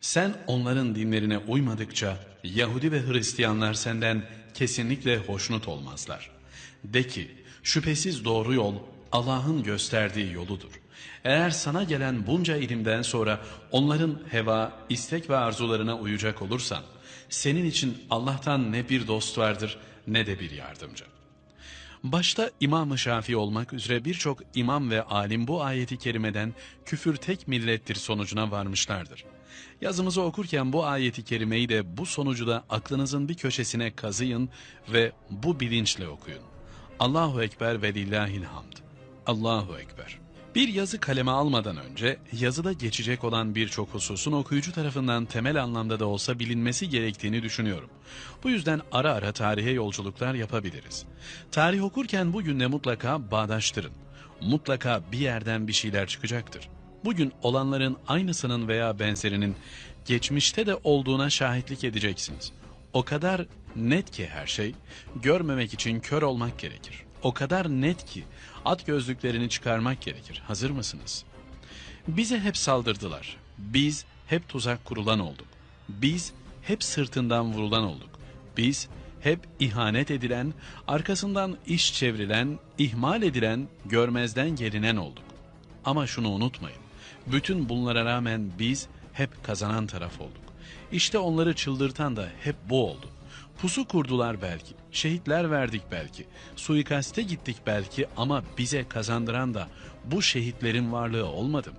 Sen onların dinlerine uymadıkça Yahudi ve Hristiyanlar senden kesinlikle hoşnut olmazlar. De ki şüphesiz doğru yol Allah'ın gösterdiği yoludur. Eğer sana gelen bunca ilimden sonra onların heva, istek ve arzularına uyacak olursan senin için Allah'tan ne bir dost vardır ne de bir yardımcı. Başta İmam-ı Şafii olmak üzere birçok imam ve alim bu ayeti kerimeden küfür tek millettir sonucuna varmışlardır. Yazımızı okurken bu ayeti kerimeyi de bu sonucu da aklınızın bir köşesine kazıyın ve bu bilinçle okuyun. Allahu Ekber ve lillahil hamd. Allahu Ekber. Bir yazı kaleme almadan önce yazıda geçecek olan birçok hususun okuyucu tarafından temel anlamda da olsa bilinmesi gerektiğini düşünüyorum. Bu yüzden ara ara tarihe yolculuklar yapabiliriz. Tarih okurken bugünle mutlaka bağdaştırın. Mutlaka bir yerden bir şeyler çıkacaktır. Bugün olanların aynısının veya benzerinin geçmişte de olduğuna şahitlik edeceksiniz. O kadar net ki her şey, görmemek için kör olmak gerekir. O kadar net ki at gözlüklerini çıkarmak gerekir. Hazır mısınız? Bize hep saldırdılar. Biz hep tuzak kurulan olduk. Biz hep sırtından vurulan olduk. Biz hep ihanet edilen, arkasından iş çevrilen, ihmal edilen, görmezden gelinen olduk. Ama şunu unutmayın. Bütün bunlara rağmen biz hep kazanan taraf olduk. İşte onları çıldırtan da hep bu oldu. Pusu kurdular belki, şehitler verdik belki, suikaste gittik belki ama bize kazandıran da bu şehitlerin varlığı olmadı mı?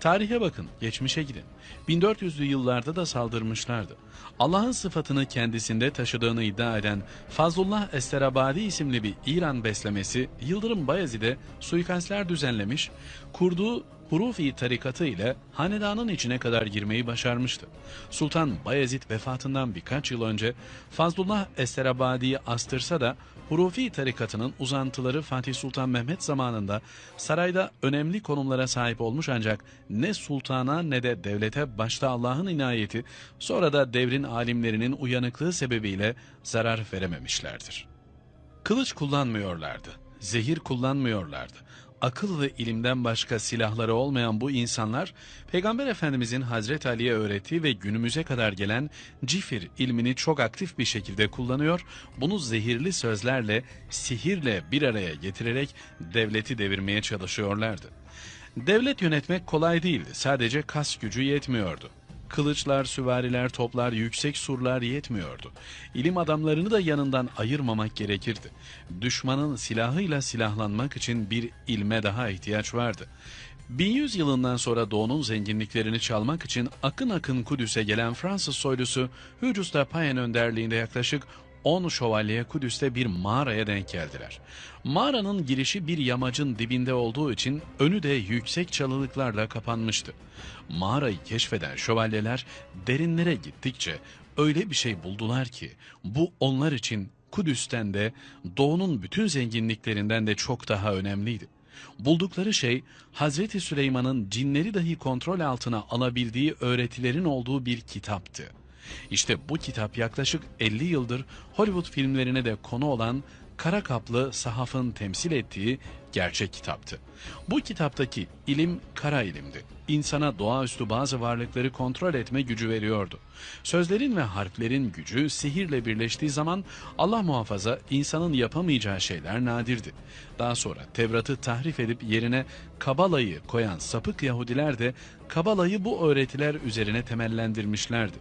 Tarihe bakın, geçmişe gidin. 1400'lü yıllarda da saldırmışlardı. Allah'ın sıfatını kendisinde taşıdığını iddia eden Fazlullah Esterabadi isimli bir İran beslemesi Yıldırım Bayezid'e suikastler düzenlemiş, kurduğu Hurufi tarikatı ile hanedanın içine kadar girmeyi başarmıştı. Sultan Bayezid vefatından birkaç yıl önce Fazlullah Esterabadi'yi astırsa da Hurufi tarikatının uzantıları Fatih Sultan Mehmet zamanında sarayda önemli konumlara sahip olmuş ancak ne sultana ne de devlete başta Allah'ın inayeti sonra da devrin alimlerinin uyanıklığı sebebiyle zarar verememişlerdir. Kılıç kullanmıyorlardı, zehir kullanmıyorlardı. Akıl ve ilimden başka silahları olmayan bu insanlar, Peygamber Efendimizin Hazreti Ali'ye öğrettiği ve günümüze kadar gelen cifir ilmini çok aktif bir şekilde kullanıyor, bunu zehirli sözlerle, sihirle bir araya getirerek devleti devirmeye çalışıyorlardı. Devlet yönetmek kolay değildi, sadece kas gücü yetmiyordu. Kılıçlar, süvariler, toplar, yüksek surlar yetmiyordu. İlim adamlarını da yanından ayırmamak gerekirdi. Düşmanın silahıyla silahlanmak için bir ilme daha ihtiyaç vardı. 1100 yılından sonra doğunun zenginliklerini çalmak için akın akın Kudüs'e gelen Fransız soylusu Hürcus Payen önderliğinde yaklaşık 10 şövalye Kudüs'te bir mağaraya denk geldiler. Mağaranın girişi bir yamacın dibinde olduğu için önü de yüksek çalılıklarla kapanmıştı. Mağarayı keşfeden şövalyeler derinlere gittikçe öyle bir şey buldular ki bu onlar için Kudüs'ten de doğunun bütün zenginliklerinden de çok daha önemliydi. Buldukları şey Hazreti Süleyman'ın cinleri dahi kontrol altına alabildiği öğretilerin olduğu bir kitaptı. İşte bu kitap yaklaşık 50 yıldır Hollywood filmlerine de konu olan kara kaplı sahafın temsil ettiği gerçek kitaptı. Bu kitaptaki ilim kara ilimdi. İnsana doğaüstü bazı varlıkları kontrol etme gücü veriyordu. Sözlerin ve harflerin gücü sihirle birleştiği zaman Allah muhafaza insanın yapamayacağı şeyler nadirdi. Daha sonra Tevrat'ı tahrif edip yerine Kabala'yı koyan sapık Yahudiler de Kabala'yı bu öğretiler üzerine temellendirmişlerdi.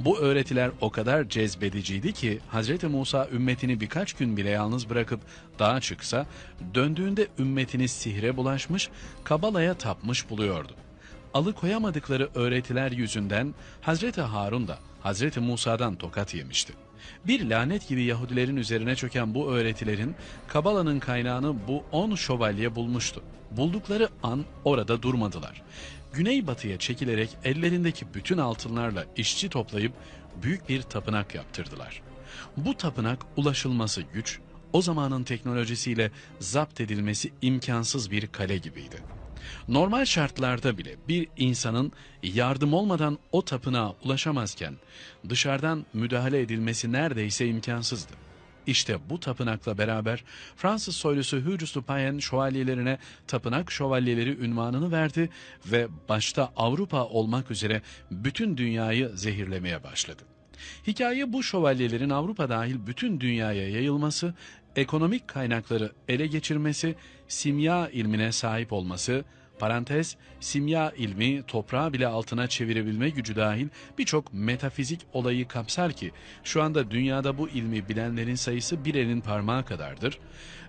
Bu öğretiler o kadar cezbediciydi ki Hz. Musa ümmetini birkaç gün bile yalnız bırakıp dağa çıksa döndüğünde ümmetini sihre bulaşmış, Kabala'ya tapmış buluyordu. Alıkoyamadıkları öğretiler yüzünden Hazreti Harun da Hazreti Musa'dan tokat yemişti. Bir lanet gibi Yahudilerin üzerine çöken bu öğretilerin Kabala'nın kaynağını bu on şövalye bulmuştu. Buldukları an orada durmadılar. Güneybatıya çekilerek ellerindeki bütün altınlarla işçi toplayıp büyük bir tapınak yaptırdılar. Bu tapınak ulaşılması güç, o zamanın teknolojisiyle zapt edilmesi imkansız bir kale gibiydi. Normal şartlarda bile bir insanın yardım olmadan o tapınağa ulaşamazken dışarıdan müdahale edilmesi neredeyse imkansızdı. İşte bu tapınakla beraber Fransız soylusu Hugues Dupin şövalyelerine tapınak şövalyeleri ünvanını verdi ve başta Avrupa olmak üzere bütün dünyayı zehirlemeye başladı. Hikaye bu şövalyelerin Avrupa dahil bütün dünyaya yayılması, ekonomik kaynakları ele geçirmesi, simya ilmine sahip olması, parantez, simya ilmi toprağı bile altına çevirebilme gücü dahil birçok metafizik olayı kapsar ki şu anda dünyada bu ilmi bilenlerin sayısı bir elin parmağı kadardır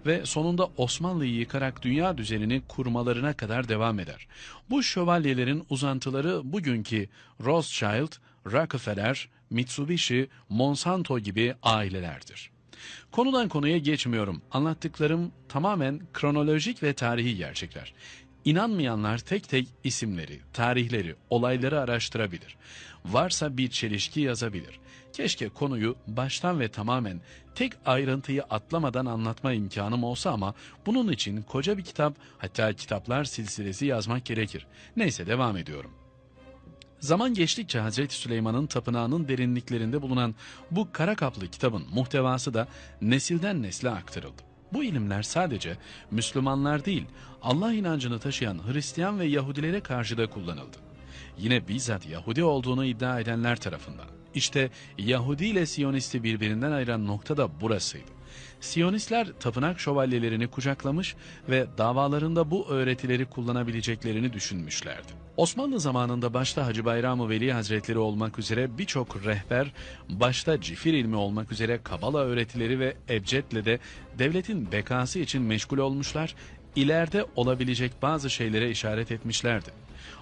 ve sonunda Osmanlı'yı yıkarak dünya düzenini kurmalarına kadar devam eder. Bu şövalyelerin uzantıları bugünkü Rothschild, Rockefeller, Mitsubishi, Monsanto gibi ailelerdir. Konudan konuya geçmiyorum. Anlattıklarım tamamen kronolojik ve tarihi gerçekler. İnanmayanlar tek tek isimleri, tarihleri, olayları araştırabilir. Varsa bir çelişki yazabilir. Keşke konuyu baştan ve tamamen tek ayrıntıyı atlamadan anlatma imkanım olsa ama bunun için koca bir kitap hatta kitaplar silsilesi yazmak gerekir. Neyse devam ediyorum. Zaman geçtikçe Hazreti Süleyman'ın tapınağının derinliklerinde bulunan bu kara kaplı kitabın muhtevası da nesilden nesle aktarıldı. Bu ilimler sadece Müslümanlar değil, Allah inancını taşıyan Hristiyan ve Yahudilere karşı da kullanıldı. Yine bizzat Yahudi olduğunu iddia edenler tarafından. İşte Yahudi ile Siyonisti birbirinden ayıran nokta da burasıydı. Siyonistler tapınak şövalyelerini kucaklamış ve davalarında bu öğretileri kullanabileceklerini düşünmüşlerdi. Osmanlı zamanında başta Hacı Bayram-ı Veli Hazretleri olmak üzere birçok rehber, başta cifir ilmi olmak üzere Kabala öğretileri ve Ebced'le de devletin bekası için meşgul olmuşlar, ileride olabilecek bazı şeylere işaret etmişlerdi.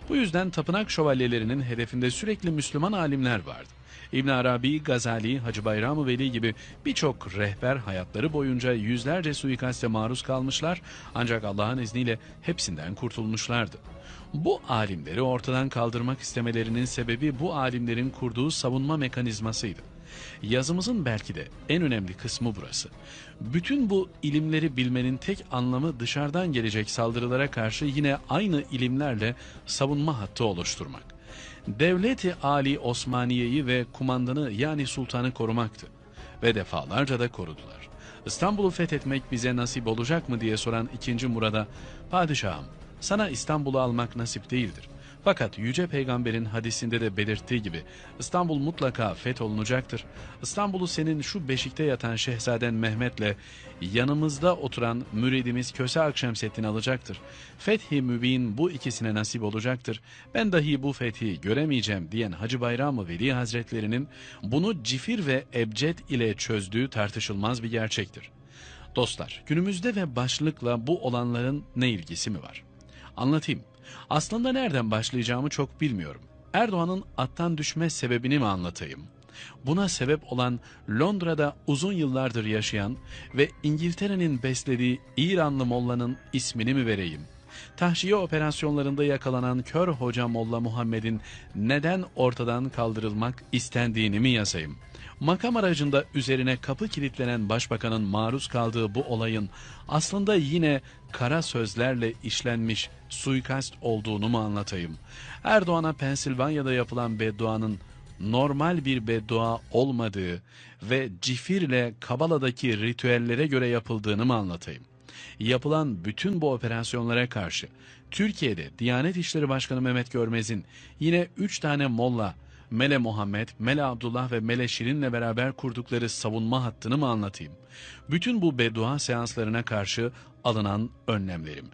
Bu yüzden tapınak şövalyelerinin hedefinde sürekli Müslüman alimler vardı. İbn Arabi, Gazali, Hacı Bayram-ı Veli gibi birçok rehber hayatları boyunca yüzlerce suikaste maruz kalmışlar ancak Allah'ın izniyle hepsinden kurtulmuşlardı. Bu alimleri ortadan kaldırmak istemelerinin sebebi bu alimlerin kurduğu savunma mekanizmasıydı. Yazımızın belki de en önemli kısmı burası. Bütün bu ilimleri bilmenin tek anlamı dışarıdan gelecek saldırılara karşı yine aynı ilimlerle savunma hattı oluşturmak. Devleti Ali Osmaniye'yi ve kumandanı yani sultanı korumaktı. Ve defalarca da korudular. İstanbul'u fethetmek bize nasip olacak mı diye soran 2. Murad'a, Padişahım sana İstanbul'u almak nasip değildir. Fakat Yüce Peygamber'in hadisinde de belirttiği gibi İstanbul mutlaka fetholunacaktır. İstanbul'u senin şu beşikte yatan Şehzaden Mehmet'le yanımızda oturan müridimiz Köse Akşemseddin alacaktır. Fethi mübin bu ikisine nasip olacaktır. Ben dahi bu fethi göremeyeceğim diyen Hacı Bayram-ı Veli Hazretlerinin bunu cifir ve ebced ile çözdüğü tartışılmaz bir gerçektir. Dostlar, günümüzde ve başlıkla bu olanların ne ilgisi mi var? Anlatayım. Aslında nereden başlayacağımı çok bilmiyorum. Erdoğan'ın attan düşme sebebini mi anlatayım? Buna sebep olan Londra'da uzun yıllardır yaşayan ve İngiltere'nin beslediği İranlı mollanın ismini mi vereyim? Tahşiye operasyonlarında yakalanan kör hoca Molla Muhammed'in neden ortadan kaldırılmak istendiğini mi yazayım? Makam aracında üzerine kapı kilitlenen başbakanın maruz kaldığı bu olayın aslında yine kara sözlerle işlenmiş suikast olduğunu mu anlatayım? Erdoğan'a Pensilvanya'da yapılan bedduanın normal bir beddua olmadığı ve cifirle Kabala'daki ritüellere göre yapıldığını mı anlatayım? Yapılan bütün bu operasyonlara karşı Türkiye'de Diyanet İşleri Başkanı Mehmet Görmez'in yine 3 tane molla Mele Muhammed, Mele Abdullah ve Mele Şirin'le beraber kurdukları savunma hattını mı anlatayım? Bütün bu beddua seanslarına karşı alınan önlemlerim.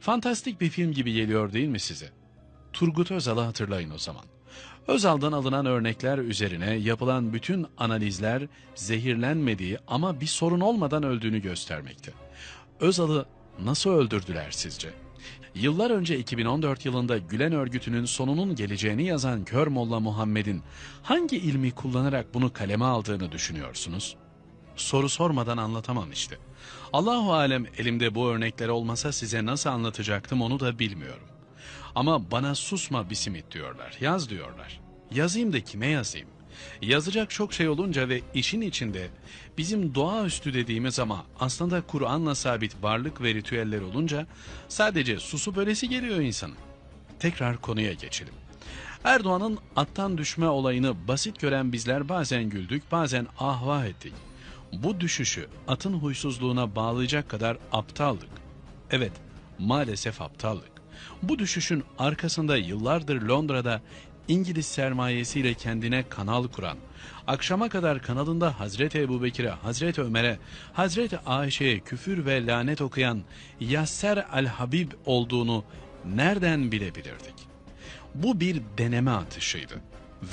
Fantastik bir film gibi geliyor değil mi size? Turgut Özal'ı hatırlayın o zaman. Özal'dan alınan örnekler üzerine yapılan bütün analizler zehirlenmediği ama bir sorun olmadan öldüğünü göstermekte. Özal'ı nasıl öldürdüler sizce? Yıllar önce 2014 yılında Gülen örgütünün sonunun geleceğini yazan Kör Molla Muhammed'in hangi ilmi kullanarak bunu kaleme aldığını düşünüyorsunuz? Soru sormadan anlatamam işte. Allahu alem elimde bu örnekler olmasa size nasıl anlatacaktım onu da bilmiyorum. Ama bana susma bisimit diyorlar, yaz diyorlar. Yazayım da kime yazayım? Yazacak çok şey olunca ve işin içinde bizim doğaüstü dediğimiz ama aslında Kur'an'la sabit varlık ve ritüeller olunca sadece susup ölesi geliyor insanın. Tekrar konuya geçelim. Erdoğan'ın attan düşme olayını basit gören bizler bazen güldük bazen ahvah ettik. Bu düşüşü atın huysuzluğuna bağlayacak kadar aptallık. Evet, maalesef aptallık. Bu düşüşün arkasında yıllardır Londra'da İngiliz sermayesiyle kendine kanal kuran, akşama kadar kanalında Hazreti Ebubekir'e, Hazreti Ömer'e, Hazreti Ayşe'ye küfür ve lanet okuyan Yasser el-Habib olduğunu nereden bilebilirdik? Bu bir deneme atışıydı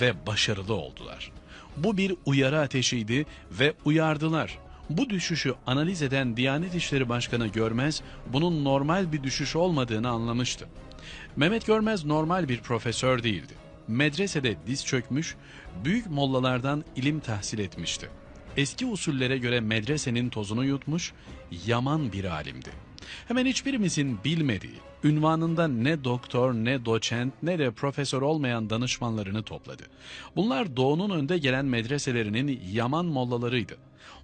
ve başarılı oldular. Bu bir uyarı ateşiydi ve uyardılar. Bu düşüşü analiz eden Diyanet İşleri Başkanı Görmez bunun normal bir düşüş olmadığını anlamıştı. Mehmet Görmez normal bir profesör değildi. Medresede diz çökmüş, büyük mollalardan ilim tahsil etmişti. Eski usullere göre medresenin tozunu yutmuş, yaman bir alimdi. Hemen hiçbirimizin bilmediği, ünvanında ne doktor, ne doçent, ne de profesör olmayan danışmanlarını topladı. Bunlar doğunun önde gelen medreselerinin yaman mollalarıydı.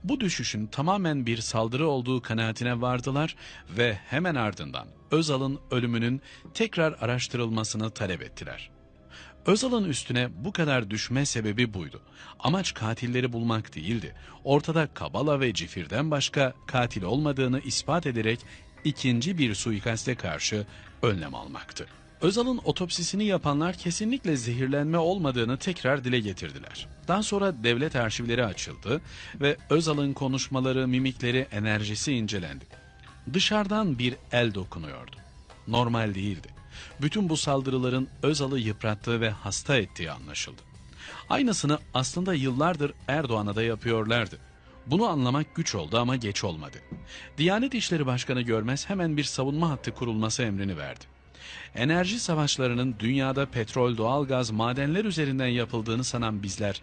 Bu düşüşün tamamen bir saldırı olduğu kanaatine vardılar ve hemen ardından Özal'ın ölümünün tekrar araştırılmasını talep ettiler. Özal'ın üstüne bu kadar düşme sebebi buydu. Amaç katilleri bulmak değildi. Ortada Kabala ve Cifir'den başka katil olmadığını ispat ederek ikinci bir suikaste karşı önlem almaktı. Özal'ın otopsisini yapanlar kesinlikle zehirlenme olmadığını tekrar dile getirdiler. Daha sonra devlet arşivleri açıldı ve Özal'ın konuşmaları, mimikleri, enerjisi incelendi. Dışarıdan bir el dokunuyordu. Normal değildi. Bütün bu saldırıların Özal'ı yıprattığı ve hasta ettiği anlaşıldı. Aynısını aslında yıllardır Erdoğan'a da yapıyorlardı. Bunu anlamak güç oldu ama geç olmadı. Diyanet İşleri Başkanı Görmez hemen bir savunma hattı kurulması emrini verdi. Enerji savaşlarının dünyada petrol, doğalgaz, madenler üzerinden yapıldığını sanan bizler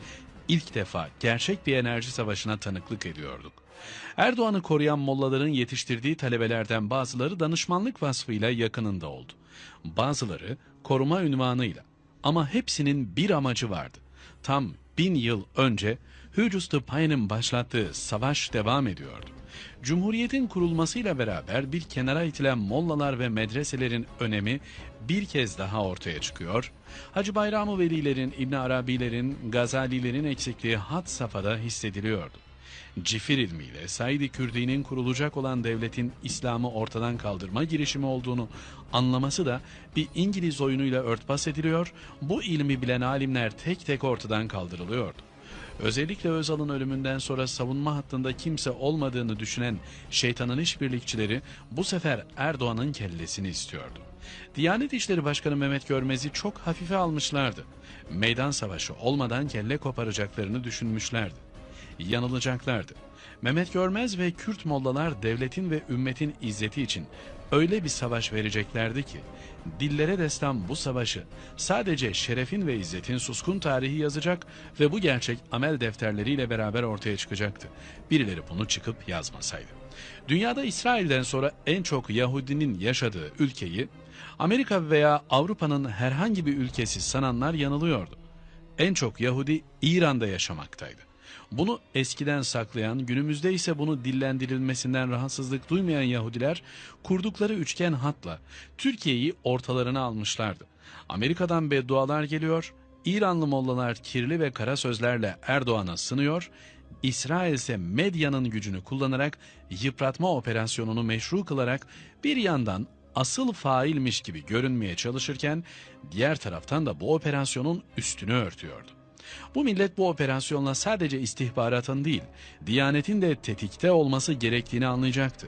ilk defa gerçek bir enerji savaşına tanıklık ediyorduk. Erdoğan'ı koruyan mollaların yetiştirdiği talebelerden bazıları danışmanlık vasfıyla yakınında oldu. Bazıları koruma ünvanıyla ama hepsinin bir amacı vardı. Tam bin yıl önce Hücüstü Pay'ın başlattığı savaş devam ediyordu. Cumhuriyetin kurulmasıyla beraber bir kenara itilen mollalar ve medreselerin önemi bir kez daha ortaya çıkıyor. Hacı Bayram-ı Velilerin, İbn Arabilerin, Gazalilerin eksikliği hat safhada hissediliyordu. Cifir ilmiyle Said-i Kürdi'nin kurulacak olan devletin İslam'ı ortadan kaldırma girişimi olduğunu anlaması da bir İngiliz oyunuyla örtbas ediliyor, bu ilmi bilen alimler tek tek ortadan kaldırılıyordu. Özellikle Özal'ın ölümünden sonra savunma hattında kimse olmadığını düşünen şeytanın işbirlikçileri bu sefer Erdoğan'ın kellesini istiyordu. Diyanet İşleri Başkanı Mehmet Görmez'i çok hafife almışlardı. Meydan savaşı olmadan kelle koparacaklarını düşünmüşlerdi. Yanılacaklardı. Mehmet Görmez ve Kürt mollalar devletin ve ümmetin izzeti için öyle bir savaş vereceklerdi ki dillere destan bu savaşı sadece şerefin ve izzetin suskun tarihi yazacak ve bu gerçek amel defterleriyle beraber ortaya çıkacaktı. Birileri bunu çıkıp yazmasaydı. Dünyada İsrail'den sonra en çok Yahudinin yaşadığı ülkeyi Amerika veya Avrupa'nın herhangi bir ülkesi sananlar yanılıyordu. En çok Yahudi İran'da yaşamaktaydı. Bunu eskiden saklayan, günümüzde ise bunu dillendirilmesinden rahatsızlık duymayan Yahudiler kurdukları üçgen hatla Türkiye'yi ortalarına almışlardı. Amerika'dan beddualar geliyor, İranlı mollalar kirli ve kara sözlerle Erdoğan'a sınıyor, İsrail ise medyanın gücünü kullanarak yıpratma operasyonunu meşru kılarak bir yandan asıl failmiş gibi görünmeye çalışırken diğer taraftan da bu operasyonun üstünü örtüyordu. Bu millet bu operasyonla sadece istihbaratın değil, Diyanet'in de tetikte olması gerektiğini anlayacaktı.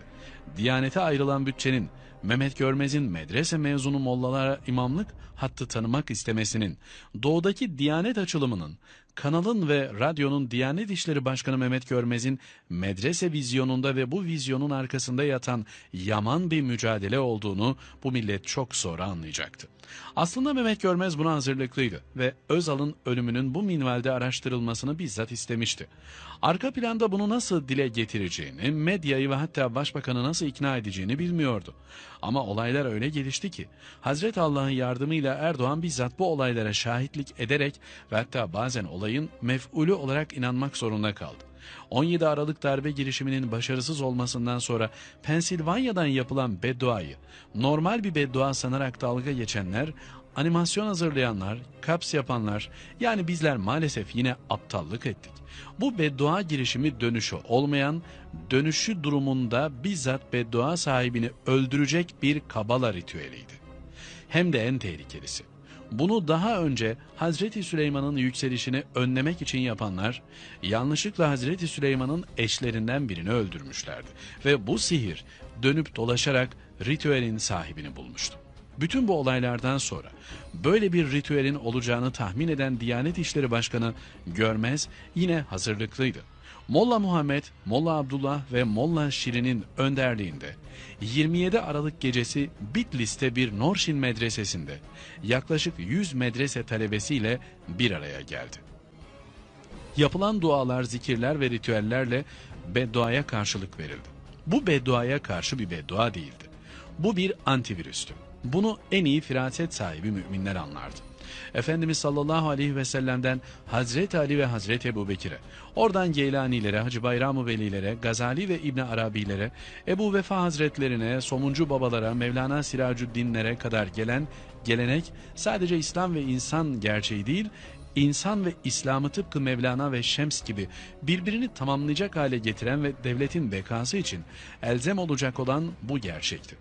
Diyanete ayrılan bütçenin Mehmet Görmez'in medrese mezunu mollalara imamlık hattı tanımak istemesinin, doğudaki Diyanet açılımının, kanalın ve radyonun Diyanet İşleri Başkanı Mehmet Görmez'in medrese vizyonunda ve bu vizyonun arkasında yatan yaman bir mücadele olduğunu bu millet çok sonra anlayacaktı. Aslında Mehmet Görmez buna hazırlıklıydı ve Özal'ın ölümünün bu minvalde araştırılmasını bizzat istemişti. Arka planda bunu nasıl dile getireceğini, medyayı ve hatta başbakanı nasıl ikna edeceğini bilmiyordu. Ama olaylar öyle gelişti ki Hazreti Allah'ın yardımıyla Erdoğan bizzat bu olaylara şahitlik ederek ve hatta bazen olayın mef'ulü olarak inanmak zorunda kaldı. 17 Aralık darbe girişiminin başarısız olmasından sonra Pensilvanya'dan yapılan bedduayı normal bir beddua sanarak dalga geçenler animasyon hazırlayanlar, kaps yapanlar yani bizler maalesef yine aptallık ettik. Bu beddua girişimi dönüşü olmayan, dönüşü durumunda bizzat beddua sahibini öldürecek bir kabala ritüeliydi. Hem de en tehlikelisi. Bunu daha önce Hazreti Süleyman'ın yükselişini önlemek için yapanlar, yanlışlıkla Hazreti Süleyman'ın eşlerinden birini öldürmüşlerdi. Ve bu sihir dönüp dolaşarak ritüelin sahibini bulmuştu. Bütün bu olaylardan sonra böyle bir ritüelin olacağını tahmin eden Diyanet İşleri Başkanı Görmez yine hazırlıklıydı. Molla Muhammed, Molla Abdullah ve Molla Şirin'in önderliğinde 27 Aralık gecesi Bitlis'te bir Norşin medresesinde yaklaşık 100 medrese talebesiyle bir araya geldi. Yapılan dualar, zikirler ve ritüellerle bedduaya karşılık verildi. Bu bedduaya karşı bir beddua değildi. Bu bir antivirüstü. Bunu en iyi firaset sahibi müminler anlardı. Efendimiz sallallahu aleyhi ve sellem'den Hazreti Ali ve Hazreti Ebu Bekir'e, oradan Geylanilere, Hacı Bayram-ı Velilere, Gazali ve İbni Arabilere, Ebu Vefa Hazretlerine, Somuncu babalara, Mevlana Siracüddinlere kadar gelen gelenek sadece İslam ve insan gerçeği değil, İnsan ve İslam'ı tıpkı Mevlana ve Şems gibi birbirini tamamlayacak hale getiren ve devletin bekası için elzem olacak olan bu gerçekti.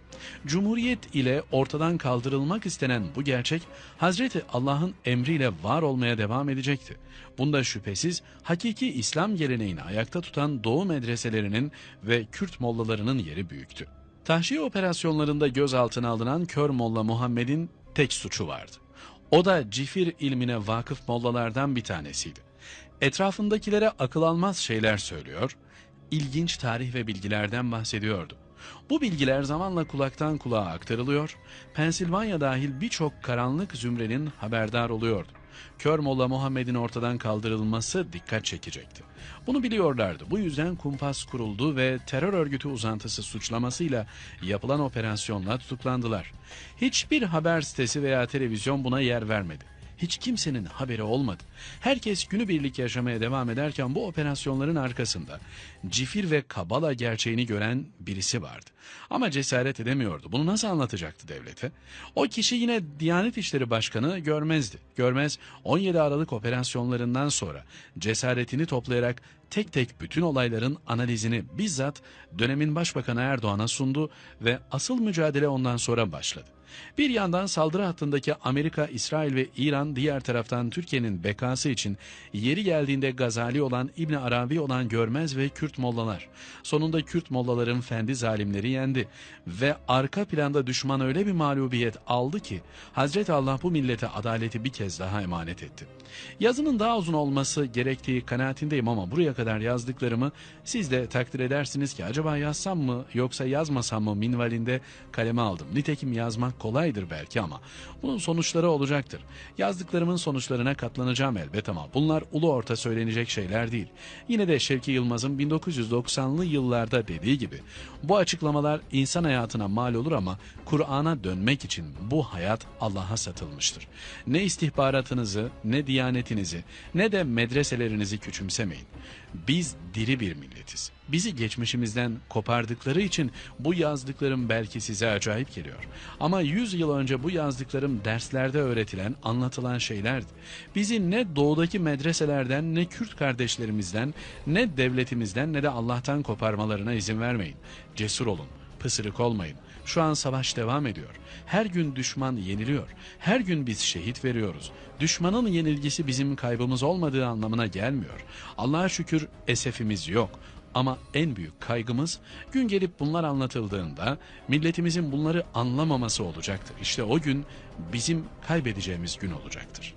Cumhuriyet ile ortadan kaldırılmak istenen bu gerçek Hazreti Allah'ın emriyle var olmaya devam edecekti. Bunda şüphesiz hakiki İslam geleneğini ayakta tutan Doğu medreselerinin ve Kürt mollalarının yeri büyüktü. Tahşiye operasyonlarında gözaltına alınan Kör Molla Muhammed'in tek suçu vardı. O da cifir ilmine vakıf mollalardan bir tanesiydi. Etrafındakilere akıl almaz şeyler söylüyor, ilginç tarih ve bilgilerden bahsediyordu. Bu bilgiler zamanla kulaktan kulağa aktarılıyor, Pensilvanya dahil birçok karanlık zümrenin haberdar oluyordu. Kör Molla Muhammed'in ortadan kaldırılması dikkat çekecekti. Bunu biliyorlardı. Bu yüzden kumpas kuruldu ve terör örgütü uzantısı suçlamasıyla yapılan operasyonla tutuklandılar. Hiçbir haber sitesi veya televizyon buna yer vermedi. Hiç kimsenin haberi olmadı. Herkes günübirlik yaşamaya devam ederken bu operasyonların arkasında cifir ve kabala gerçeğini gören birisi vardı. Ama cesaret edemiyordu. Bunu nasıl anlatacaktı devlete? O kişi yine Diyanet İşleri Başkanı görmezdi. Görmez 17 Aralık operasyonlarından sonra cesaretini toplayarak tek tek bütün olayların analizini bizzat dönemin Başbakanı Erdoğan'a sundu ve asıl mücadele ondan sonra başladı. Bir yandan saldırı hattındaki Amerika, İsrail ve İran diğer taraftan Türkiye'nin bekası için yeri geldiğinde Gazali olan İbn Arabi olan Görmez ve Kürt mollalar. Sonunda Kürt mollaların fendi zalimleri yendi ve arka planda düşman öyle bir mağlubiyet aldı ki Hazreti Allah bu millete adaleti bir kez daha emanet etti. Yazının daha uzun olması gerektiği kanaatindeyim ama buraya kadar yazdıklarımı siz de takdir edersiniz ki acaba yazsam mı yoksa yazmasam mı minvalinde kaleme aldım. Nitekim yazmak kolaydır belki ama bunun sonuçları olacaktır. Yazdıklarımın sonuçlarına katlanacağım elbet ama bunlar ulu orta söylenecek şeyler değil. Yine de Şevki Yılmaz'ın 1990'lı yıllarda dediği gibi bu açıklamalar insan hayatına mal olur ama Kur'an'a dönmek için bu hayat Allah'a satılmıştır. Ne istihbaratınızı, ne diyanetinizi, ne de medreselerinizi küçümsemeyin. Biz diri bir milletiz. Bizi geçmişimizden kopardıkları için bu yazdıklarım belki size acayip geliyor. Ama 100 yıl önce bu yazdıklarım derslerde öğretilen, anlatılan şeylerdi. Bizi ne doğudaki medreselerden, ne Kürt kardeşlerimizden, ne devletimizden ne de Allah'tan koparmalarına izin vermeyin. Cesur olun, pısırık olmayın. Şu an savaş devam ediyor. Her gün düşman yeniliyor. Her gün biz şehit veriyoruz. Düşmanın yenilgisi bizim kaybımız olmadığı anlamına gelmiyor. Allah'a şükür esefimiz yok. Ama en büyük kaygımız gün gelip bunlar anlatıldığında milletimizin bunları anlamaması olacaktır. İşte o gün bizim kaybedeceğimiz gün olacaktır.